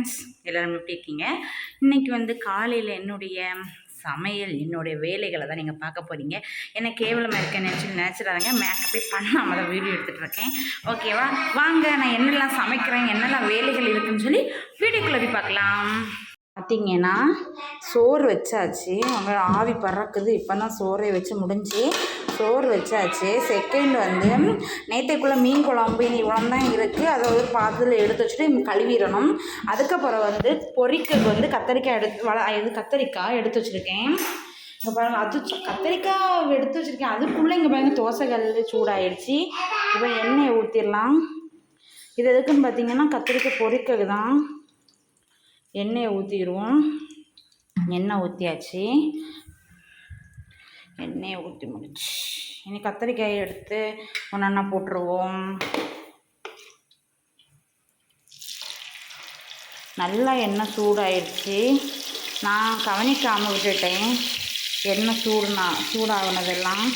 Friends எல்லோரும் எப்படி இருக்கீங்க? இன்றைக்கி வந்து காலையில் என்னுடைய சமையல் என்னுடைய வேலைகளை தான் நீங்கள் பார்க்க போகிறீங்க என்ன கேவலமாக இருக்க நினச்சி நினச்சிடாதீங்க. மேக்கப்பே பண்ணாமல் தான் வீடியோ எடுத்துகிட்டு இருக்கேன். ஓகேவா வாங்க நான் என்னெல்லாம் சமைக்கிறேன் என்னெல்லாம் வேலைகள் இருக்குதுன்னு சொல்லி வீடியோக்குள்ளே போய் பார்க்கலாம். பார்த்தீங்கன்னா சோறு வச்சாச்சு. அவங்க ஆவி பறக்குது. இப்போ தான் சோறை வச்சு முடிஞ்சு சோறு வச்சாச்சு. செகண்ட் வந்து நேற்றுக்குள்ளே மீன் குழம்பு இனி இவ்வளோ தான் இருக்குது அதை ஒரு பாத்திரத்தில் எடுத்து வச்சுட்டு கழுவிடணும். அதுக்கப்புறம் வந்து பொரிக்கிறது வந்து கத்தரிக்காய் எடுத்து வள இது கத்தரிக்காய் எடுத்து வச்சுருக்கேன். இங்கே பாருங்கள் அது கத்திரிக்காய் எடுத்து வச்சுருக்கேன். அதுக்குள்ளே இங்கே பாருங்கள் தோசைகள் சூடாயிடுச்சு. இப்போ எண்ணெயை ஊற்றிடலாம் இது எதுக்குன்னு பார்த்தீங்கன்னா கத்திரிக்காய் பொரிக்கிறது தான் எண்ணெயை ஊற்றிடுவோம் எண்ணெய் ஊற்றியாச்சு எண்ணெயை ஊற்றி முடிச்சு. இனி கத்திரிக்காயை எடுத்து ஒன்றா போட்டுருவோம். நல்லா எண்ணெய் சூடாயிடுச்சு நான் கவனிக்காமல் விட்டுட்டேன். எண்ணெய் சூடுனா சூடாகுனதெல்லாம்.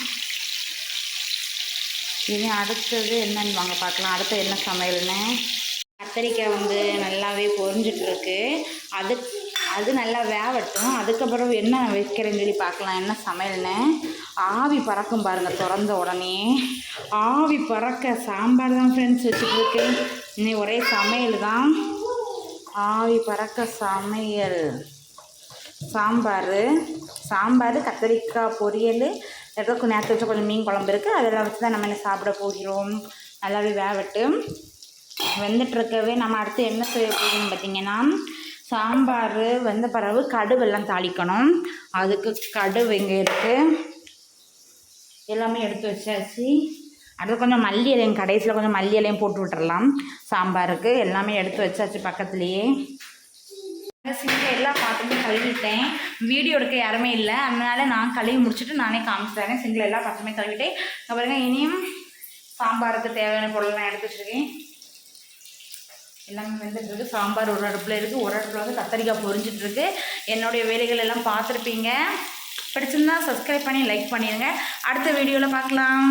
இனி அடுத்தது என்னன்னு வாங்க பார்க்கலாம். அடுத்து என்ன சமையல்னு கத்தரிக்காய் வந்து நல்லாவே பொறிஞ்சிட்ருக்கு அது அது நல்லா வேவட்டும். அதுக்கப்புறம் என்ன வைக்கிறேன்னு சொல்லி பார்க்கலாம். என்ன சமையல்னு? ஆவி பறக்கும் பாருங்கள் திறந்த உடனே. ஆவி பறக்க சாம்பார் தான் ஃப்ரெண்ட்ஸ் வச்சுட்டு இன்னும் ஒரே சமையல் தான். ஆவி பறக்க சமையல். சாம்பார். சாம்பார் கத்திரிக்காய் பொரியல். ஏதோ நேரத்தை வச்ச கொஞ்சம் மீன் குழம்பு இருக்குது அதெல்லாம் வச்சு தான் நம்ம என்ன சாப்பிட போகிறோம். நல்லாவே வேகட்டு வெந்துட்டுருக்கவே நம்ம அடுத்து என்ன செய்ய போகிறோம்னு பார்த்தீங்கன்னா சாம்பார் வெந்த பிறகு கடுவெல்லாம் தாளிக்கணும். அதுக்கு கடுகு இங்கே இருக்குது எல்லாமே எடுத்து வச்சாச்சு. அடுத்து கொஞ்சம் மல்லி இலையும் கடைசியில் கொஞ்சம் மல்லி இலையும் போட்டு விட்டுறலாம். சாம்பாருக்கு எல்லாமே எடுத்து வச்சாச்சு பக்கத்துலேயே. சிங்க எல்லா பாத்திரமும் கழுவிட்டேன். வீடியோ எடுக்க யாருமே இல்லை. அதனால நான் கழுவி முடிச்சுட்டு நானே காமிச்சிட்டேன் சிங்கில் எல்லா பாத்திரமே கழுவிட்டேன். இங்க இனியும் சாம்பாருக்கு தேவையான பொருள்லாம் எடுத்து வச்சுருக்கேன். எல்லாமே வெந்துட்டு இருக்கு சாம்பார் ஒரு அடுப்பில் இருக்குது ஒரு அடுப்பில் வந்து கத்தரிக்காய் பொரிஞ்சிட்டு இருக்கு என்னுடைய வேலைகள் எல்லாம் பார்த்துருப்பீங்க. பிடிச்சிருந்தா சப்ஸ்கிரைப் பண்ணி லைக் பண்ணிடுங்க அடுத்த வீடியோவில் பார்க்கலாம்.